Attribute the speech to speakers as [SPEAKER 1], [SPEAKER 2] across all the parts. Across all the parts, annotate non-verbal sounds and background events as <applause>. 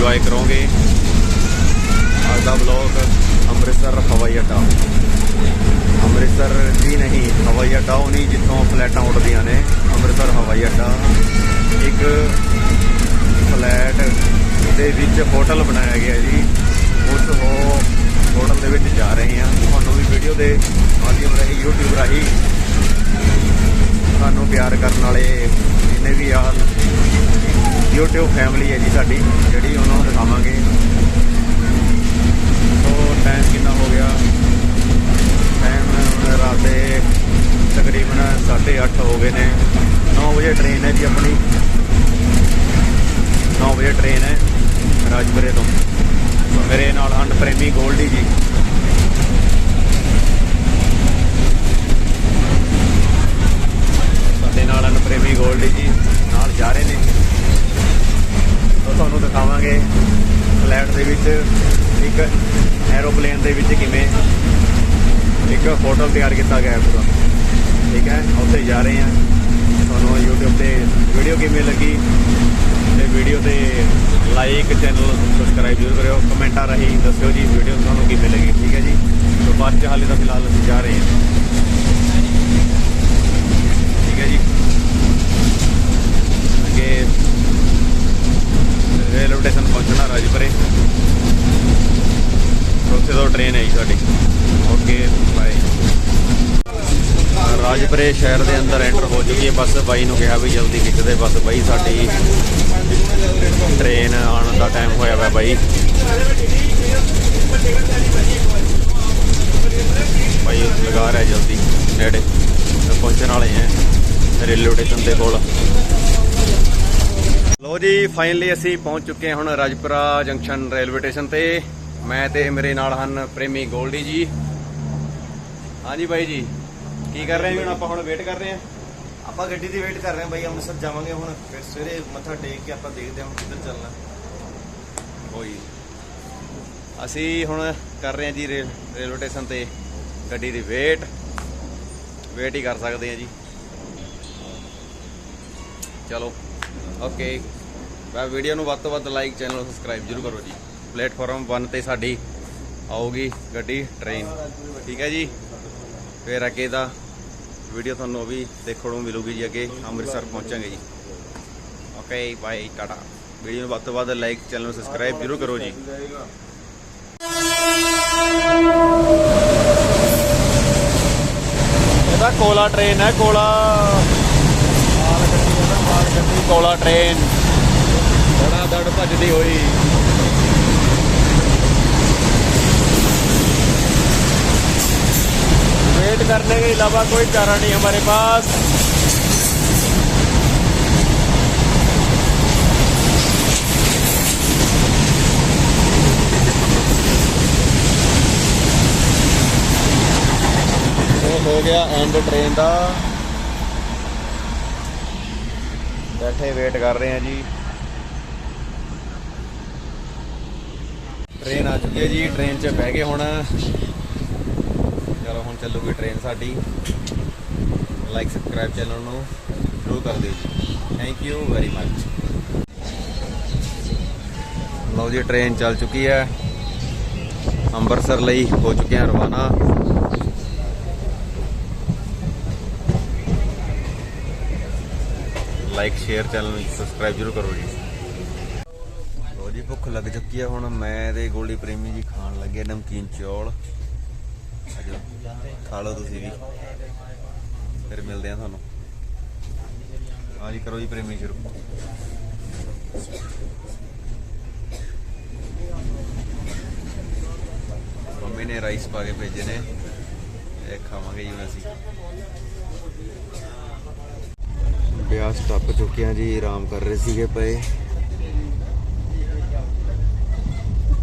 [SPEAKER 1] Enjoy ਕਰੋਗੇ। ਅੱਜ ਦਾ vlog Amritsar ਹਵਾਈ ਅੱਡਾ। ਅੰਮ੍ਰਿਤਸਰ ਵੀ ਨਹੀਂ, ਹਵਾਈ ਅੱਡਾ ਉਹ ਨਹੀਂ ਜਿੱਥੋਂ ਫਲੈਟਾਂ ਉੱਡਦੀਆਂ ਨੇ। ਅੰਮ੍ਰਿਤਸਰ ਹਵਾਈ ਅੱਡਾ। ਇੱਕ ਫਲੈਟ ਦੇ ਵਿੱਚ ਹੋਟਲ ਬਣਾਇਆ ਗਿਆ ਜੀ। ਉਸ ਹੋਟਲ ਦੇ ਵਿੱਚ ਜਾ ਰਹੇ ਹਾਂ। ਤੁਹਾਨੂੰ ਵੀ ਵੀਡੀਓ ਦੇ ਮਾਧਿਅਮ ਰਾਹੀਂ, YouTube ਰਾਹੀਂ ਸਾਨੂੰ ਪਿਆਰ ਕਰਨ ਵਾਲੇ ਜਿੰਨੇ ਵੀ ਆ YouTube ਫੈਮਿਲੀ ਹੈ ਜੀ ਸਾਡੀ, ਜਿਹੜੀ ਉਹਨਾਂ ਨੂੰ ਦਿਖਾਵਾਂਗੇ। ਸੋ ਟਾਈਮ ਕਿੰਨਾ ਹੋ ਗਿਆ? ਟਾਈਮ ਰਾਤ ਦੇ ਤਕਰੀਬਨ 8:30 ਹੋ ਗਏ ਨੇ। 9 ਵਜੇ ਟ੍ਰੇਨ ਹੈ ਜੀ ਆਪਣੀ। 9 ਵਜੇ ਟ੍ਰੇਨ ਹੈ ਰਾਜਪੁਰੇ ਤੋਂ। ਮੇਰੇ ਨਾਲ ਹਨ ਪ੍ਰੇਮੀ ਗੋਲਡੀ ਜੀ। ਸਾਡੇ ਨਾਲ ਹਨ ਪ੍ਰੇਮੀ ਗੋਲਡੀ ਜੀ ਨਾਲ ਜਾ ਰਹੇ ਨੇ। ਤੁਹਾਨੂੰ ਫਲੈਟ ਦੇ ਵਿੱਚ, ਇੱਕ ਐਰੋਪਲੇਨ ਦੇ ਵਿੱਚ ਕਿਵੇਂ ਇੱਕ ਹੋਟਲ ਤਿਆਰ ਕੀਤਾ ਗਿਆ ਹੈ ਪੂਰਾ। ਠੀਕ ਹੈ, ਉੱਥੇ ਜਾ ਰਹੇ ਹਾਂ। ਤੁਹਾਨੂੰ YouTube ਤੇ ਵੀਡੀਓ ਕਿਵੇਂ ਲੱਗੀ? ਤੇ ਵੀਡੀਓ ਤੇ ਲਾਈਕ ਚੈਨਲ ਸਬਸਕ੍ਰਾਈਬ ਜ਼ਰੂਰ ਕਰਿਓ। ਕਮੈਂਟਾਂ ਰਾਹੀਂ ਦੱਸਿਓ ਜੀ ਵੀਡੀਓ ਤੁਹਾਨੂੰ ਕਿਵੇਂ ਲੱਗੀ? ਠੀਕ ਹੈ ਜੀ। ਸੋ ਬੱਸ 'ਚ ਹਾਲੇ ਤਾਂ ਫਿਲਹਾਲ ਅਸੀਂ ਜਾ ਰਹੇ ਹਾਂ ਠੀਕ ਹੈ ਜੀ ਅੱਗੇ ਰੇਲਵੇ ਸਟੇਸ਼ਨ ਪਹੁੰਚਣਾ ਰਾਜਪੁਰੇ। ਉੱਥੇ ਤੋਂ ਟ੍ਰੇਨ ਹੈ ਜੀ ਸਾਡੀ। ਓਕੇ ਬਾਏ ਰਾਜਪੁਰੇ ਸ਼ਹਿਰ ਦੇ ਅੰਦਰ ਐਂਟਰ ਹੋ ਚੁੱਕੀ ਹੈ ਬੱਸ। ਬਾਈ ਨੂੰ ਕਿਹਾ ਵੀ ਜਲਦੀ ਖਿੱਚ ਦੇ ਬੱਸ। ਬਾਈ, ਸਾਡੀ ਟ੍ਰੇਨ ਆਉਣ ਦਾ ਟਾਈਮ ਹੋਇਆ ਵਾ ਬਾਈ। ਬਾਈ, ਲਗਾ ਰਿਹਾ ਜਲਦੀ। ਨੇੜੇ ਪਹੁੰਚਣ ਵਾਲੇ ਹੈ। ਰੇਲਵੇ ਸਟੇਸ਼ਨ ਦੇ ਕੋਲ। ਲੋ ਜੀ ਫਾਈਨਲੀ ਅਸੀਂ ਪਹੁੰਚ ਚੁੱਕੇ ਹਾਂ ਹੁਣ ਰਾਜਪੁਰਾ ਜੰਕਸ਼ਨ ਰੇਲਵੇ ਸਟੇਸ਼ਨ ਤੇ। ਮੈਂ ਤੇ ਮੇਰੇ ਨਾਲ ਹਨ ਪ੍ਰੇਮੀ ਗੋਲਡੀ ਜੀ। ਹਾਂਜੀ ਬਾਈ ਜੀ ਕੀ ਕਰ ਰਹੇ ਹੋ? ਹੁਣ ਆਪਾਂ ਹੁਣ ਵੇਟ ਕਰ ਰਹੇ ਹਾਂ।
[SPEAKER 2] ਆਪਾਂ ਗੱਡੀ ਦੀ ਵੇਟ ਕਰ ਰਹੇ ਹਾਂ ਬਾਈ ਅੰਮ੍ਰਿਤਸਰ ਜਾਵਾਂਗੇ ਹੁਣ। ਫਿਰ ਸਵੇਰੇ ਮੱਥਾ ਟੇਕ ਕੇ ਆਪਾਂ ਦੇਖਦੇ ਹਾਂ ਹੁਣ ਕਿੱਧਰ ਚੱਲਣਾ।
[SPEAKER 1] ਹੋਈ ਅਸੀਂ ਹੁਣ ਕਰ ਰਹੇ ਹਾਂ ਜੀ ਰੇਲ ਰੇਲਵੇ ਸਟੇਸ਼ਨ ਤੇ ਗੱਡੀ ਦੀ ਵੇਟ ਵੇਟ ਹੀ ਕਰ ਸਕਦੇ ਹਾਂ ਜੀ। ਚਲੋ। ਓਕੇ ਮੈਂ ਵੀਡੀਓ ਨੂੰ ਵੱਧ ਤੋਂ ਵੱਧ ਲਾਈਕ ਚੈਨਲ ਨੂੰ ਸਬਸਕ੍ਰਾਈਬ ਜ਼ਰੂਰ ਕਰੋ ਜੀ। ਪਲੇਟਫਾਰਮ 1 ਤੇ ਸਾਡੀ ਆਊਗੀ ਗੱਡੀ ਟ੍ਰੇਨ ਠੀਕ ਹੈ ਜੀ? ਫਿਰ ਅੱਗੇ ਦਾ ਵੀਡੀਓ ਤੁਹਾਨੂੰ ਉਹ ਵੀ ਦੇਖਣ ਨੂੰ ਮਿਲੂਗੀ ਜੀ ਅੱਗੇ। ਅੰਮ੍ਰਿਤਸਰ ਪਹੁੰਚਾਂਗੇ ਜੀ। ਓਕੇ ਬਾਏ ਟਾਟਾ ਵੀਡੀਓ ਨੂੰ ਵੱਧ ਤੋਂ ਵੱਧ ਲਾਈਕ ਚੈਨਲ ਨੂੰ ਸਬਸਕ੍ਰਾਈਬ ਜ਼ਰੂਰ ਕਰੋ ਜੀ। ਇਹਦਾ ਕੋਲਾ ਟ੍ਰੇਨ ਹੈ, ਕੋਲਾ। ਇਹਦਾ ਮਾਲ ਗੱਡੀ ਕੋਲਾ ਟ੍ਰੇਨ ਬੜਾ ਦੜ ਭੱਜਦੀ ਹੋਈ वेट करने के अलावा कोई चारा नहीं हमारे पास ਇਹ ਹੋ ਗਿਆ ਐਂਡ ਟ੍ਰੇਨ ਇੱਥੇ ਵੇਟ ਕਰ ਰਹੇ ਹਾਂ ਜੀ। ਟ੍ਰੇਨ ਆ ਚੁੱਕੀ ਹੈ ਜੀ, ਟ੍ਰੇਨ 'ਚ ਬਹਿ ਗਏ ਹੁਣ। ਚਲੋ ਹੁਣ ਚੱਲੂਗੀ ਟ੍ਰੇਨ ਸਾਡੀ। ਲਾਈਕ ਸਬਸਕ੍ਰਾਈਬ ਚੈਨਲ ਨੂੰ ਜ਼ਰੂਰ ਕਰ ਦਿਓ ਜੀ। ਥੈਂਕ ਯੂ ਵੈਰੀ ਮੱਚ ਲਓ ਜੀ, ਟ੍ਰੇਨ ਚੱਲ ਚੁੱਕੀ ਹੈ। ਅੰਮ੍ਰਿਤਸਰ ਲਈ ਹੋ ਚੁੱਕੇ ਹਾਂ ਰਵਾਨਾ। ਲਾਈਕ ਸ਼ੇਅਰ ਚੈਨਲ ਨੂੰ ਸਬਸਕ੍ਰਾਈਬ ਜ਼ਰੂਰ ਕਰੋ ਜੀ। ਲਓ ਜੀ, ਭੁੱਖ ਲੱਗ ਚੁੱਕੀ ਹੈ ਹੁਣ। ਮੈਂ ਤੇ ਗੋਲਡੀ ਪ੍ਰੇਮੀ ਜੀ ਖਾਣ ਲੱਗੇ ਨਮਕੀਨ ਚੌਲ। ਆਜੋ ਖਾ ਲਓ ਤੁਸੀਂ ਵੀ। ਫਿਰ ਮਿਲਦੇ ਆ ਤੁਹਾਨੂੰ। ਹਾਂਜੀ, ਕਰੋ ਜੀ ਪ੍ਰੇਮੀ ਸ਼ੁਰੂ। ਮੰਮੀ ਨੇ ਰਾਈਸ ਪਾ ਕੇ ਭੇਜੇ ਨੇ। ਇਹ ਖਾਵਾਂਗੇ ਜੀ ਹੁਣ ਅਸੀਂ। ਬਿਆਸ ਟੱਪ ਚੁੱਕੇ ਆ ਜੀ, ਆਰਾਮ ਕਰ ਰਹੇ ਸੀਗੇ ਪਏ।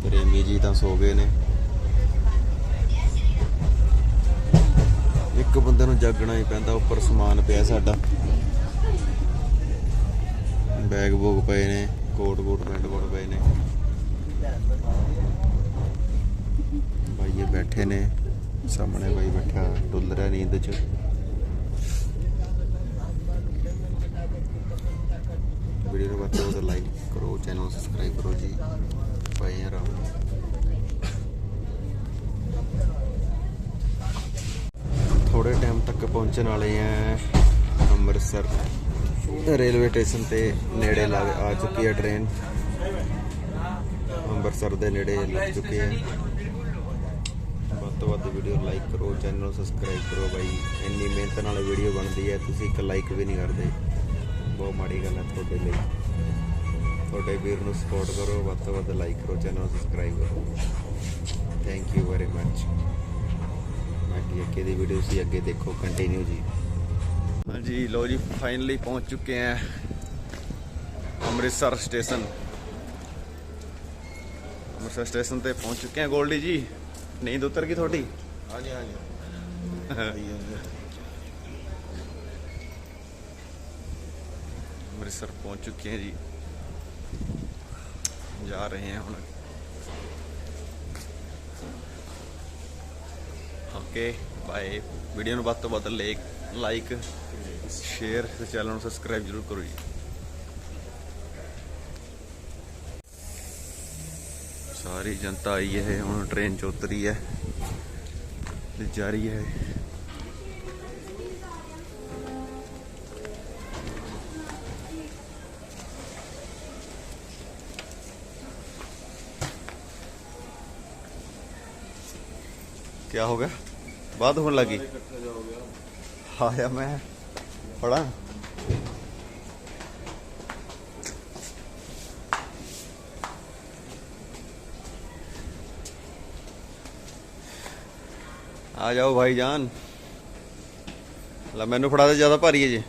[SPEAKER 1] ਪ੍ਰੇਮੀ ਜੀ ਤਾਂ ਸੋ ਗਏ ਨੇ। ਇੱਕ ਬੰਦੇ ਨੂੰ ਜਾਗਣਾ ਹੀ ਪੈਂਦਾ, ਉੱਪਰ ਸਮਾਨ ਪਿਆ ਸਾਡਾ। ਬੈਗ ਬੁੱਕ ਪਏ ਨੇ, ਕੋਟ ਕੋਟ, ਪੈਂਟ ਕੋਟ ਪਏ ਨੇ। ਭਾਈ ਇਹ ਬੈਠੇ ਨੇ, ਸਾਹਮਣੇ ਬਾਈ ਬੈਠਾ, ਡੁੱਲ ਰਿਹਾ ਨੀਂਦ 'ਚ। ਵੀਡੀਓ ਨੂੰ ਵੱਧ ਤੋਂ ਵੱਧ ਲਾਈਕ ਕਰੋ ਚੈਨਲ ਨੂੰ ਸਬਸਕ੍ਰਾਈਬ ਕਰੋ ਜੀ। ਬਾਈ ਯਾਰ ਥੋੜੇ ਟਾਈਮ ਤੱਕ ਪਹੁੰਚਣ ਵਾਲੇ ਆ ਅੰਮ੍ਰਿਤਸਰ। ਰੇਲਵੇ ਸਟੇਸ਼ਨ ਤੇ ਨੇੜੇ ਲੱਗ ਆ ਚੁੱਕੀ ਹੈ ਟ੍ਰੇਨ ਅੰਮ੍ਰਿਤਸਰ ਦੇ ਨੇੜੇ ਲੱਗ ਚੁੱਕੀ ਹੈ ਵੱਧ ਤੋਂ ਵੱਧ ਵੀਡੀਓ ਲਾਈਕ ਕਰੋ ਚੈਨਲ ਨੂੰ ਸਬਸਕ੍ਰਾਈਬ ਕਰੋ ਬਾਈ। ਇੰਨੀ ਮਿਹਨਤ ਨਾਲ ਵੀਡੀਓ ਬਣਦੀ ਹੈ ਤੁਸੀਂ ਇੱਕ ਲਾਈਕ ਵੀ ਨਹੀਂ ਕਰਦੇ। ਬਹੁਤ ਮਾੜੀ ਗੱਲ ਹੈ ਤੁਹਾਡੇ ਲਈ। ਤੁਹਾਡੇ ਵੀਰ ਨੂੰ ਸਪੋਰਟ ਕਰੋ ਵੱਧ ਤੋਂ ਵੱਧ ਲਾਈਕ ਕਰੋ ਚੈਨਲ ਨੂੰ ਸਬਸਕ੍ਰਾਈਬ ਕਰੋ। ਥੈਂਕ ਯੂ ਵੈਰੀ ਮੱਚ ਬਾਕੀ ਅੱਗੇ ਦੀ ਵੀਡੀਓ ਸੀ ਅੱਗੇ ਦੇਖੋ ਕੰਟੀਨਿਊ ਜੀ। ਹਾਂਜੀ ਲੋ ਜੀ ਫਾਈਨਲੀ ਪਹੁੰਚ ਚੁੱਕੇ ਆ ਅੰਮ੍ਰਿਤਸਰ ਸਟੇਸ਼ਨ ਅੰਮ੍ਰਿਤਸਰ ਸਟੇਸ਼ਨ ਤੇ ਪਹੁੰਚ ਚੁੱਕੇ ਆ ਗੋਲਡੀ ਜੀ। ਨੀਂਦ ਉਤਰ ਗਈ ਤੁਹਾਡੀ?
[SPEAKER 2] ਹਾਂਜੀ ਹਾਂਜੀ। <laughs>
[SPEAKER 1] ਅੰਮ੍ਰਿਤਸਰ ਪਹੁੰਚ ਚੁੱਕੇ ਹਾਂ ਜੀ। ਜਾ ਰਹੇ ਹਾਂ ਹੁਣ। ਓਕੇ ਬਾਏ ਵੀਡੀਓ ਨੂੰ ਵੱਧ ਤੋਂ ਵੱਧ ਲਾਈਕ ਸ਼ੇਅਰ ਤੇ ਚੈਨਲ ਨੂੰ ਸਬਸਕ੍ਰਾਈਬ ਜ਼ਰੂਰ ਕਰੋ ਜੀ। ਸਾਰੀ ਜਨਤਾ ਆਈ ਹੈ, ਹੁਣ ਟ੍ਰੇਨ ਚ ਉਤਰੀ ਹੈ। ਤੇ ਜਾ ਰਹੀ ਹੈ। क्या हो गया बात होने लगी आया मैं पढ़ा ਆ ਜਾਓ ਭਾਈਜਾਨ ਲੈ ਮੈਨੂੰ ਫੜਾ ਦੇ ਜ਼ਿਆਦਾ ਭਾਰੀ ਹੈ ਜੀ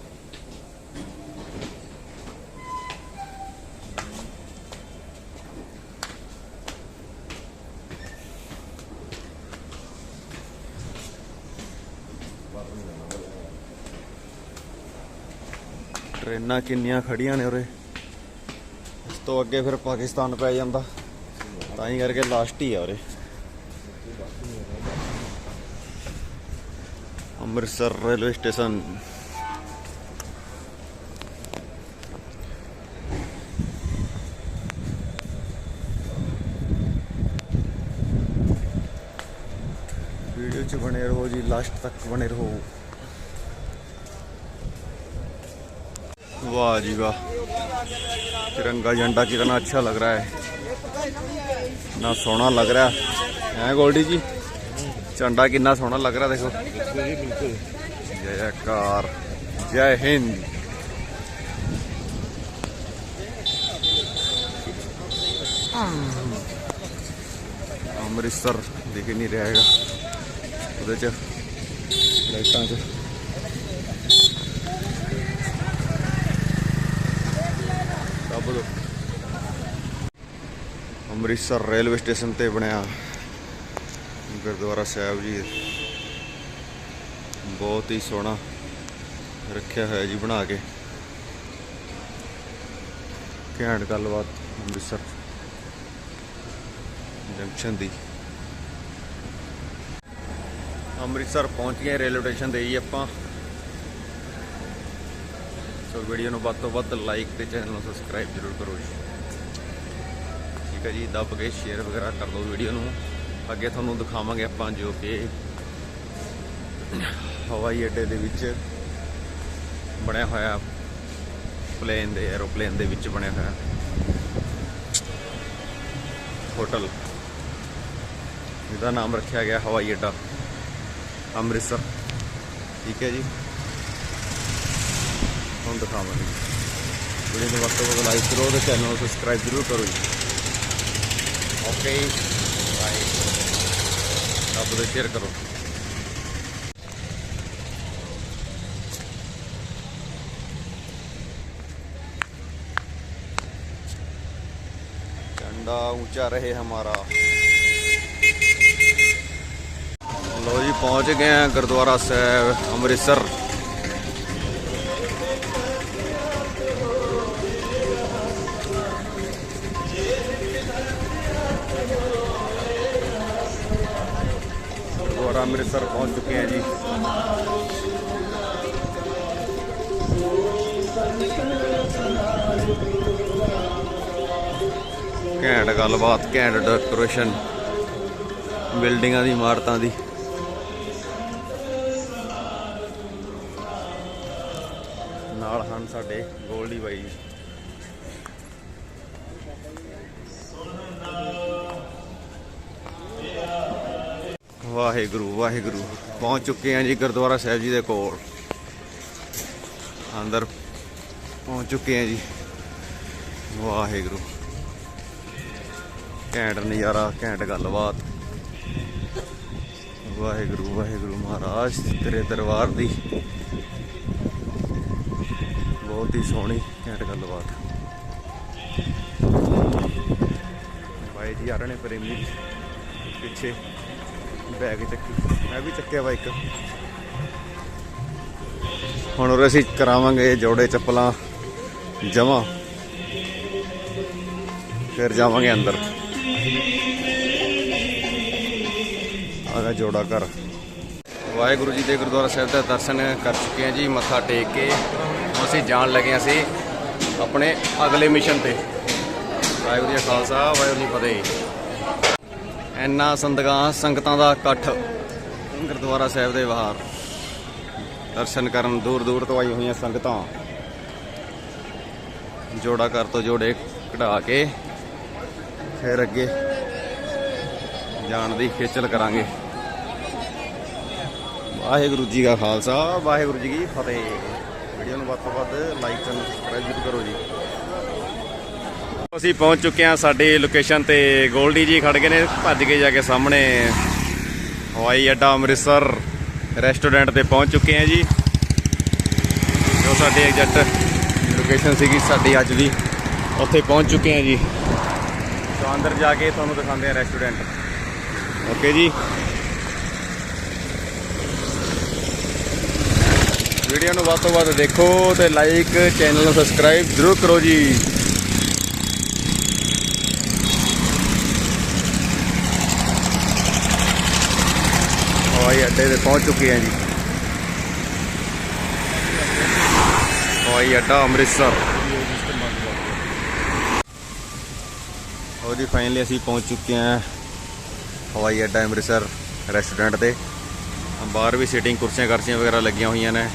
[SPEAKER 1] ਟ੍ਰੇਨਾਂ ਕਿੰਨੀਆਂ ਖੜੀਆਂ ਨੇ ਉਰੇ। ਇਸ ਤੋਂ ਅੱਗੇ ਫਿਰ ਪਾਕਿਸਤਾਨ ਪੈ ਜਾਂਦਾ। ਤਾਂ ਹੀ ਕਰਕੇ ਲਾਸਟ ਹੀ ਆ ਉਰੇ। Amritsar railway station. ਵੀਡੀਓ 'ਚ ਬਣੇ ਰਹੋ ਜੀ ਲਾਸਟ ਤੱਕ ਬਣੇ ਰਹੋ। वाह जी वाह तिरंगा झंडा कितना अच्छा लग रहा है ना सोना लग रहा है हैं गोल्डी जी झंडा कितना सोना लग रहा है देखो जयकार जय हिंद ਅੰਮ੍ਰਿਤਸਰ ਦਿਖ ਹੀ ਨਹੀਂ ਰਿਹਾ ਹੈਗਾ ਉਹਦੇ ਚ ਲਾਈਟਾਂ ਚ ਅੰਮ੍ਰਿਤਸਰ ਰੇਲਵੇ ਸਟੇਸ਼ਨ ਤੇ ਬਣਿਆ ਗੁਰਦੁਆਰਾ ਸਾਹਿਬ ਜੀ। ਬਹੁਤ ਹੀ ਸੋਹਣਾ ਰੱਖਿਆ ਹੋਇਆ ਜੀ ਬਣਾ ਕੇ। ਘੈਂਟ ਗੱਲਬਾਤ ਅੰਮ੍ਰਿਤਸਰ ਜੰਕਸ਼ਨ ਦੀ। ਅੰਮ੍ਰਿਤਸਰ ਪਹੁੰਚ ਗਏ ਰੇਲਵੇ ਸਟੇਸ਼ਨ ਤੇ ਹੀ ਆਪਾਂ। ਸੋ ਵੀਡੀਓ ਨੂੰ ਵੱਧ ਤੋਂ ਵੱਧ ਲਾਈਕ ਤੇ ਚੈਨਲ ਨੂੰ ਸਬਸਕ੍ਰਾਈਬ ਜ਼ਰੂਰ ਕਰੋ ਜੀ। ਠੀਕ ਹੈ ਜੀ, ਦੱਬ ਕੇ ਸ਼ੇਅਰ ਵਗੈਰਾ ਕਰ ਦਿਓ ਵੀਡੀਓ ਨੂੰ। ਅੱਗੇ ਤੁਹਾਨੂੰ ਦਿਖਾਵਾਂਗੇ ਆਪਾਂ ਜੋ ਕਿ ਹਵਾਈ ਅੱਡੇ ਦੇ ਵਿੱਚ ਬਣਿਆ ਹੋਇਆ ਪਲੇਨ ਦੇ ਐਰੋਪਲੇਨ ਦੇ ਵਿੱਚ ਬਣਿਆ ਹੋਇਆ ਹੋਟਲ ਜਿਹਦਾ ਨਾਮ ਰੱਖਿਆ ਗਿਆ ਹਵਾਈ ਅੱਡਾ, ਅੰਮ੍ਰਿਤਸਰ। ਠੀਕ ਹੈ ਜੀ। ਤੁਹਾਨੂੰ ਦਿਖਾਵਾਂਗੇ। ਵੀਡੀਓ ਨੂੰ ਵੱਧ ਤੋਂ ਵੱਧ ਲਾਈਕ ਕਰੋ ਤੇ ਚੈਨਲ ਨੂੰ ਸਬਸਕ੍ਰਾਈਬ ਜ਼ਰੂਰ ਕਰੋ ਜੀ। ओके बाय आप शेयर करो झंडा ऊँचा रहे हमारा। लो जी पहुँच गए हैं गुरुद्वारा साहब, अमृतसर। ਅੰਮ੍ਰਿਤਸਰ ਪਹੁੰਚ ਚੁੱਕੇ ਹਾਂ ਜੀ। ਘੈਂਟ ਗੱਲਬਾਤ, ਘੈਂਟ ਡੈਕੋਰੇਸ਼ਨ ਬਿਲਡਿੰਗਾਂ ਦੀ, ਇਮਾਰਤਾਂ ਦੀ। ਨਾਲ ਹਨ ਸਾਡੇ ਗੋਲਡੀ ਬਾਈ ਵਾਹਿਗੁਰੂ ਵਾਹਿਗੁਰੂ। ਪਹੁੰਚ ਚੁੱਕੇ ਹਾਂ ਜੀ ਗੁਰਦੁਆਰਾ ਸਾਹਿਬ ਜੀ ਦੇ ਕੋਲ। ਅੰਦਰ ਪਹੁੰਚ ਚੁੱਕੇ ਹਾਂ ਜੀ। ਵਾਹਿਗੁਰੂ। ਘੈਂਟ ਨਜ਼ਾਰਾ, ਘੈਂਟ ਗੱਲਬਾਤ। ਵਾਹਿਗੁਰੂ ਵਾਹਿਗੁਰੂ ਮਹਾਰਾਜ, ਤੇਰੇ ਦਰਬਾਰ ਦੀ। ਬਹੁਤ ਹੀ ਸੋਹਣੀ, ਘੈਂਟ ਗੱਲਬਾਤ। ਬਾਈ ਜੀ ਆ ਰਹੇ ਨੇ ਪ੍ਰੇਮੀ ਪਿੱਛੇ। ਬੈਗ ਚੱਕੀ। ਮੈਂ ਵੀ ਚੱਕਿਆ ਵਾ ਇੱਕ ਹੁਣ ਉਰੇ ਅਸੀਂ ਕਰਾਵਾਂਗੇ ਜੋੜੇ ਚੱਪਲਾਂ ਜਮਾ। ਫਿਰ ਜਾਵਾਂਗੇ ਅੰਦਰ। ਆਗਾ ਜੋੜਾ ਘਰ। ਵਾਹਿਗੁਰੂ ਜੀ ਦੇ ਗੁਰਦੁਆਰਾ ਸਾਹਿਬ ਦਾ ਦਰਸ਼ਨ ਕਰ ਚੁੱਕੇ ਹਾਂ ਜੀ, ਮੱਥਾ ਟੇਕ ਕੇ। ਅਸੀਂ ਜਾਣ ਲੱਗੇ ਹਾਂ ਅਸੀਂ ਆਪਣੇ ਅਗਲੇ ਮਿਸ਼ਨ ਤੇ। ਵਾਹਿਗੁਰੂ ਜੀ ਖਾਲਸਾ, ਵਾਹਿਗੁਰੂ ਜੀ ਫਤਿਹ। ਇੰਨਾ ਸੰਦਗਾਂ ਸੰਗਤਾਂ ਦਾ ਇਕੱਠ ਗੁਰਦੁਆਰਾ ਸਾਹਿਬ ਦੇ ਬਾਹਰ। ਦਰਸ਼ਨ ਕਰਨ ਦੂਰ ਦੂਰ ਤੋਂ ਆਈ ਹੋਈਆਂ ਸੰਗਤਾਂ। ਜੋੜਾ ਕਰ ਤੋਂ ਜੋੜੇ ਕਢਾ ਕੇ ਫਿਰ ਅੱਗੇ ਜਾਣ ਦੀ ਖੇਚਲ ਕਰਾਂਗੇ। ਵਾਹਿਗੁਰੂ ਜੀ ਕਾ ਖਾਲਸਾ, ਵਾਹਿਗੁਰੂ ਜੀ ਕੀ ਫਤਿਹ। ਵੀਡੀਓ ਨੂੰ ਵੱਧ ਤੋਂ ਵੱਧ ਲਾਈਕ ਤੇ ਸਬਸਕ੍ਰਾਈਬ ਕਰੋ ਜੀ। ਅਸੀਂ ਪਹੁੰਚ ਚੁੱਕੇ ਹਾਂ ਸਾਡੀ ਲੋਕੇਸ਼ਨ ਤੇ ਗੋਲਡੀ ਜੀ ਖੜ ਗਏ ਨੇ, ਭੱਜ ਕੇ ਜਾ ਕੇ ਸਾਹਮਣੇ ਹਵਾਈ ਅੱਡਾ ਅੰਮ੍ਰਿਤਸਰ ਰੈਸਟੋਰੈਂਟ ਤੇ ਪਹੁੰਚ ਚੁੱਕੇ ਹਾਂ ਜੀ। ਜੋ ਸਾਡੇ ਐਗਜ਼ੈਕਟ ਲੋਕੇਸ਼ਨ ਸੀਗੀ, ਸਾਡੀ ਅੱਜ ਦੀ ਉੱਥੇ ਪਹੁੰਚ ਚੁੱਕੇ ਹਾਂ ਜੀ। ਤਾਂ ਅੰਦਰ ਜਾ ਕੇ ਤੁਹਾਨੂੰ ਦਿਖਾਉਂਦੇ ਹਾਂ ਰੈਸਟੋਰੈਂਟ ਓਕੇ ਜੀ। ਵੀਡੀਓ ਨੂੰ ਵੱਧ ਤੋਂ ਵੱਧ ਦੇਖੋ ਤੇ ਲਾਈਕ ਚੈਨਲ ਨੂੰ ਸਬਸਕ੍ਰਾਈਬ ਜ਼ਰੂਰ ਕਰੋ ਜੀ। ਹਵਾਈ ਅੱਡੇ ਤੇ ਪਹੁੰਚ ਚੁੱਕੇ ਹਾਂ ਜੀ। ਹਵਾਈ ਅੱਡਾ ਅੰਮ੍ਰਿਤਸਰ। ਉਹਦੀ ਫਾਈਨਲੀ ਅਸੀਂ ਪਹੁੰਚ ਚੁੱਕੇ ਹਾਂ ਹਵਾਈ ਅੱਡਾ ਅੰਮ੍ਰਿਤਸਰ ਰੈਸਟੋਰੈਂਟ ਤੇ। ਬਾਹਰ ਵੀ ਸੀਟਿੰਗ ਕੁਰਸੀਆਂ ਕਰਸੀਆਂ ਵਗੈਰਾ ਲੱਗੀਆਂ ਹੋਈਆਂ ਨੇ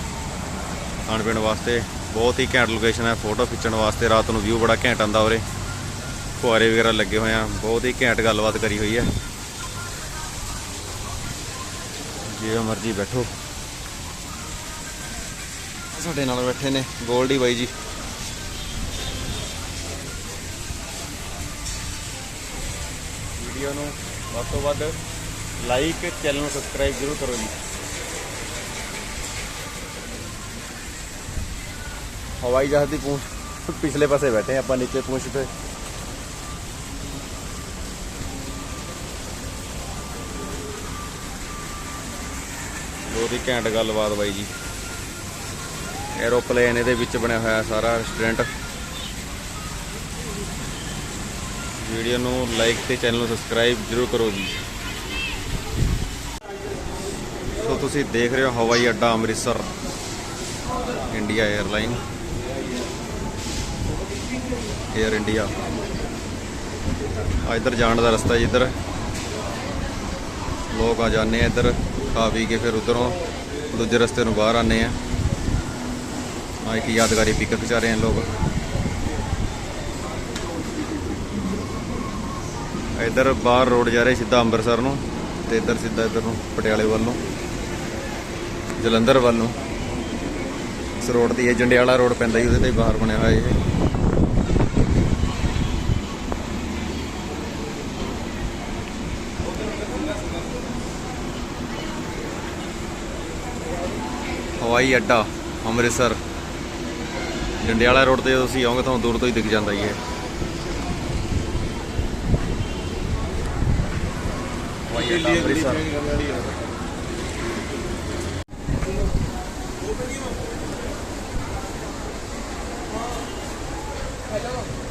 [SPEAKER 1] ਖਾਣ ਪੀਣ ਵਾਸਤੇ। ਬਹੁਤ ਹੀ ਘੈਂਟ ਲੋਕੇਸ਼ਨ ਹੈ ਫੋਟੋ ਖਿੱਚਣ ਵਾਸਤੇ ਰਾਤ ਨੂੰ ਵਿਊ ਬੜਾ ਘੈਂਟ ਆਉਂਦਾ ਉਰੇ। ਫੁਆਰੇ ਵਗੈਰਾ ਲੱਗੇ ਹੋਏ ਆ, ਬਹੁਤ ਹੀ ਘੈਂਟ ਗੱਲਬਾਤ ਕਰੀ ਹੋਈ ਹੈ। ਜਿਵੇਂ ਮਰਜ਼ੀ ਬੈਠੋ। ਸਾਡੇ ਨਾਲ ਬੈਠੇ ਨੇ ਗੋਲਡੀ ਬਾਈ ਜੀ। ਵੀਡੀਓ ਨੂੰ ਵੱਧ ਤੋਂ ਵੱਧ ਲਾਈਕ ਚੈਨਲ ਨੂੰ ਸਬਸਕ੍ਰਾਈਬ ਜ਼ਰੂਰ ਕਰੋ ਜੀ। ਹਵਾਈ ਜਹਾਜ਼ ਦੀ ਪੂੰਛ ਪਿਛਲੇ ਪਾਸੇ ਬੈਠੇ ਆਪਾਂ ਨੀਚੇ ਪੂੰਛ ਤੇ। ਬਹੁਤ ਹੀ ਘੈਂਟ ਗੱਲਬਾਤ ਬਾਈ ਜੀ। ਐਰੋਪਲੇਨ ਇਹਦੇ ਵਿੱਚ ਬਣਿਆ ਹੋਇਆ ਸਾਰਾ ਰੈਸਟੋਰੈਂਟ ਵੀਡੀਓ ਨੂੰ ਲਾਈਕ ਤੇ ਚੈਨਲ ਨੂੰ ਸਬਸਕ੍ਰਾਈਬ ਜ਼ਰੂਰ ਕਰੋ ਜੀ। ਸੋ ਤੁਸੀਂ ਦੇਖ ਰਹੇ ਹੋ ਹਵਾਈ ਅੱਡਾ Amritsar India airline air India ਆ ਇੱਧਰ ਜਾਣ ਦਾ ਰਸਤਾ ਜੀ ਇੱਧਰ। ਲੋਕ ਆ ਜਾਂਦੇ ਆ ਇੱਧਰ। ਖਾ ਪੀ ਕੇ ਫਿਰ ਉਧਰੋਂ ਦੂਜੇ ਰਸਤੇ ਨੂੰ ਬਾਹਰ ਆਨੇ ਆ ਆ ਇੱਕ ਯਾਦਗਾਰੀ ਪਿਕ ਖਿਚਾ ਰਹੇ ਆ ਲੋਕ। ਇੱਧਰ ਬਾਹਰ ਰੋਡ ਜਾ ਰਹੇ ਸਿੱਧਾ ਅੰਮ੍ਰਿਤਸਰ ਨੂੰ ਤੇ ਇੱਧਰ ਸਿੱਧਾ ਇੱਧਰ ਨੂੰ ਪਟਿਆਲੇ ਵੱਲ ਨੂੰ, ਜਲੰਧਰ ਵੱਲ ਨੂੰ। ਇਸ ਰੋਡ ਦੀ ਇਹ ਜੰਡਿਆਲਾ ਰੋਡ ਪੈਂਦਾ ਜੀ ਉਹਦੇ ਤੇ ਬਾਹਰ ਬਣਿਆ ਹੋਇਆ ਇਹ। ਹਵਾਈ ਅੱਡਾ, ਅੰਮ੍ਰਿਤਸਰ। ਜੰਡਿਆਲਾ ਰੋਡ ਤੇ ਤੁਸੀਂ ਆਉਂਗੇ ਤੁਹਾਨੂੰ ਦੂਰ ਤੋਂ ਹੀ ਦਿਖ ਜਾਂਦਾ ਹੀ ਹੈ ਹਵਾਈ ਅੱਡਾ, ਅੰਮ੍ਰਿਤਸਰ। ਹੈਲੋ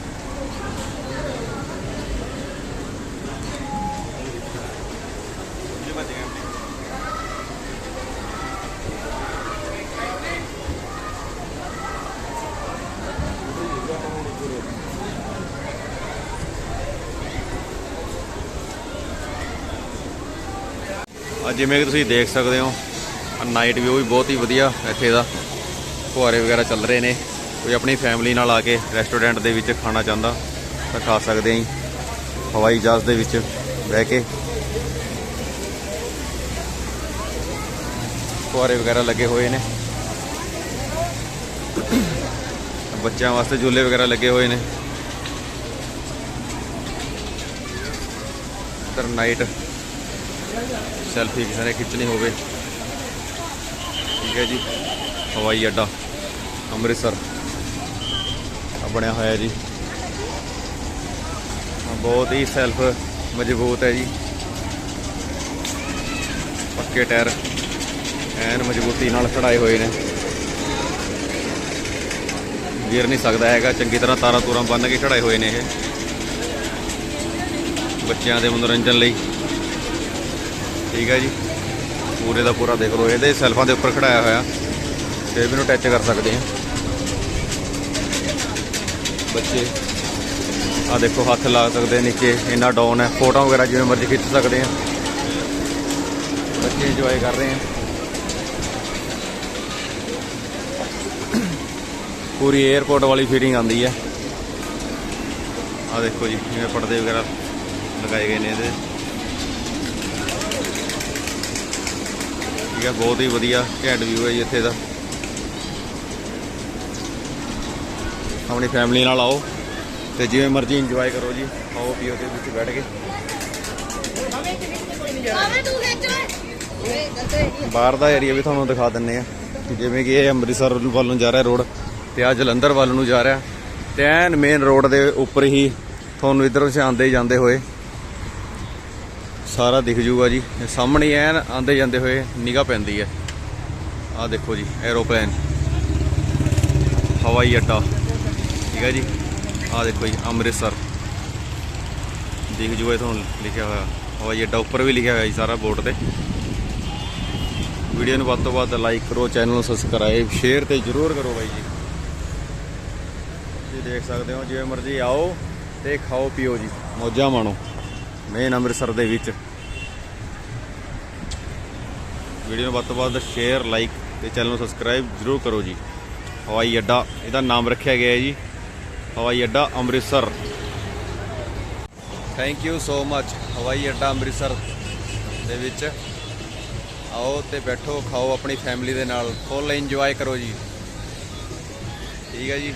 [SPEAKER 1] ਜਿਵੇਂ ਕਿ ਤੁਸੀਂ ਦੇਖ ਸਕਦੇ ਹੋ ਨਾਈਟ ਵਿਊ ਵੀ ਬਹੁਤ ਹੀ ਵਧੀਆ ਇੱਥੇ ਦਾ। ਫੁਹਾਰੇ ਵਗੈਰਾ ਚੱਲ ਰਹੇ ਨੇ। ਕੋਈ ਆਪਣੀ ਫੈਮਿਲੀ ਨਾਲ ਆ ਕੇ ਰੈਸਟੋਰੈਂਟ ਦੇ ਵਿੱਚ ਖਾਣਾ ਚਾਹੁੰਦਾ, ਤਾਂ ਖਾ ਸਕਦੇ ਆਂ ਹਵਾਈ ਜਹਾਜ਼ ਦੇ ਵਿੱਚ ਬਹਿ ਕੇ। ਫੁਹਾਰੇ ਵਗੈਰਾ ਲੱਗੇ ਹੋਏ ਨੇ। ਬੱਚਿਆਂ ਵਾਸਤੇ ਝੂਲੇ ਵਗੈਰਾ ਲੱਗੇ ਹੋਏ ਨੇ। ਇੱਧਰ ਨਾਈਟ ਸੈਲਫੀ ਕਿਸੇ ਨੇ ਖਿੱਚਣੀ ਹੋਵੇ। ਠੀਕ ਹੈ ਜੀ। ਹਵਾਈ ਅੱਡਾ, ਅੰਮ੍ਰਿਤਸਰ। ਬਣਿਆ ਹੋਇਆ ਜੀ। ਬਹੁਤ ਹੀ ਸੈਲਫ ਮਜ਼ਬੂਤ ਹੈ ਜੀ। ਪੱਕੇ ਟਾਇਰ ਐਨ ਮਜ਼ਬੂਤੀ ਨਾਲ ਖੜਾਏ ਹੋਏ ਨੇ। ਗਿਰ ਨਹੀਂ ਸਕਦਾ ਹੈਗਾ, ਚੰਗੀ ਤਰ੍ਹਾਂ ਤਾਰਾਂ ਤੂਰਾਂ ਬੰਨ ਕੇ ਖੜਾਏ ਹੋਏ ਨੇ ਇਹ। ਬੱਚਿਆਂ ਦੇ ਮਨੋਰੰਜਨ ਲਈ। ਠੀਕ ਹੈ ਜੀ। ਪੂਰੇ ਦਾ ਪੂਰਾ ਦੇਖ ਲਓ, ਇਹਦੇ ਸੈਲਫਾਂ ਦੇ ਉੱਪਰ ਖੜਾਇਆ ਹੋਇਆ। ਤੇ ਵੀ ਨੂੰ ਟੱਚ ਕਰ ਸਕਦੇ ਆ। ਬੱਚੇ ਆ ਦੇਖੋ, ਹੱਥ ਲਾ ਸਕਦੇ ਨੀਚੇ, ਇੰਨਾ ਡਾਊਨ ਹੈ। ਫੋਟੋ ਵਗੈਰਾ ਜਿਵੇਂ ਮਰਜ਼ੀ ਖਿੱਚ ਸਕਦੇ ਆ। ਬੱਚੇ ਇੰਜੋਏ ਕਰ ਰਹੇ ਆ। ਪੂਰੀ 에어ਪੋਰਟ ਵਾਲੀ ਫੀਲਿੰਗ ਆਉਂਦੀ ਹੈ। ਆ ਦੇਖੋ ਜੀ, ਜਿਵੇਂ ਪਰਦੇ ਵਗੈਰਾ ਲਗਾਏ ਗਏ ਨੇ ਇਹਦੇ। ਠੀਕ ਹੈ ਬਹੁਤ ਹੀ ਵਧੀਆ ਘੈਂਟ ਵਿਊ ਹੈ ਜੀ ਇੱਥੇ ਦਾ। ਆਪਣੀ ਫੈਮਿਲੀ ਨਾਲ ਆਓ ਤੇ ਜਿਵੇਂ ਮਰਜ਼ੀ ਇੰਜੋਏ ਕਰੋ ਜੀ, ਖਾਓ ਪੀਓ ਤੇ ਵਿੱਚ ਬੈਠ ਕੇ। ਬਾਹਰ ਦਾ ਏਰੀਆ ਵੀ ਤੁਹਾਨੂੰ ਦਿਖਾ ਦਿੰਨੇ ਆ ਜਿਵੇਂ ਕਿ ਇਹ ਅੰਮ੍ਰਿਤਸਰ ਵੱਲ ਨੂੰ ਜਾ ਰਿਹਾ ਰੋਡ ਤੇ ਆ ਜਲੰਧਰ ਵੱਲ ਨੂੰ ਜਾ ਰਿਹਾ। ਤੇ ਐਨ ਮੇਨ ਰੋਡ ਦੇ ਉੱਪਰ ਹੀ ਤੁਹਾਨੂੰ ਇਧਰੋਂ ਸੇ ਆਉਂਦੇ ਜਾਂਦੇ ਹੋਏ ਸਾਰਾ ਦਿਖ ਜੂਗਾ ਜੀ। ਸਾਹਮਣੇ ਐਨ ਆਉਂਦੇ ਜਾਂਦੇ ਹੋਏ ਨਿਗਾਹ ਪੈਂਦੀ ਹੈ। ਆਹ ਦੇਖੋ ਜੀ ਐਰੋਪਲੇਨ ਹਵਾਈ ਅੱਡਾ। ਠੀਕ ਹੈ ਜੀ। ਆਹ ਦੇਖੋ ਜੀ, ਅੰਮ੍ਰਿਤਸਰ। ਦਿਖ ਜੂਗਾ ਇਹ ਤੁਹਾਨੂੰ, ਲਿਖਿਆ ਹੋਇਆ। ਹਵਾਈ ਅੱਡਾ ਉੱਪਰ ਵੀ ਲਿਖਿਆ ਹੋਇਆ ਜੀ ਸਾਰਾ ਬੋਰਡ ਤੇ। ਵੀਡੀਓ ਨੂੰ ਵੱਧ ਤੋਂ ਵੱਧ ਲਾਈਕ ਕਰੋ, ਚੈਨਲ ਨੂੰ ਸਬਸਕ੍ਰਾਈਬ ਸ਼ੇਅਰ ਤੇ ਜਰੂਰ ਕਰੋ ਬਾਈ ਜੀ। ਤੁਸੀਂ ਦੇਖ ਸਕਦੇ ਹੋ, ਜਿਵੇਂ ਮਰਜ਼ੀ ਆਓ ਤੇ ਖਾਓ ਪੀਓ ਜੀ। ਮੌਜਾਂ ਮਾਣੋ। ਮੇਨ ਅੰਮ੍ਰਿਤਸਰ ਦੇ ਵਿੱਚ। ਵੀਡੀਓ ਨੂੰ ਵੱਧ ਤੋਂ ਵੱਧ ਸ਼ੇਅਰ ਲਾਈਕ ਤੇ ਚੈਨਲ ਨੂੰ ਸਬਸਕ੍ਰਾਈਬ ਜਰੂਰ ਕਰੋ ਜੀ। ਹਵਾਈ ਅੱਡਾ, ਇਹਦਾ ਨਾਮ ਰੱਖਿਆ ਗਿਆ ਹੈ ਜੀ। ਹਵਾਈ ਅੱਡਾ Amritsar. Thank you so much ਹਵਾਈ ਅੱਡਾ ਅੰਮ੍ਰਿਤਸਰ ਦੇ ਵਿੱਚ। ਆਓ ਤੇ ਬੈਠੋ, ਖਾਓ ਆਪਣੀ ਫੈਮਿਲੀ ਦੇ ਨਾਲ। ਫੁੱਲ ਇੰਜੋਏ ਕਰੋ ਜੀ। ਠੀਕ ਹੈ ਜੀ।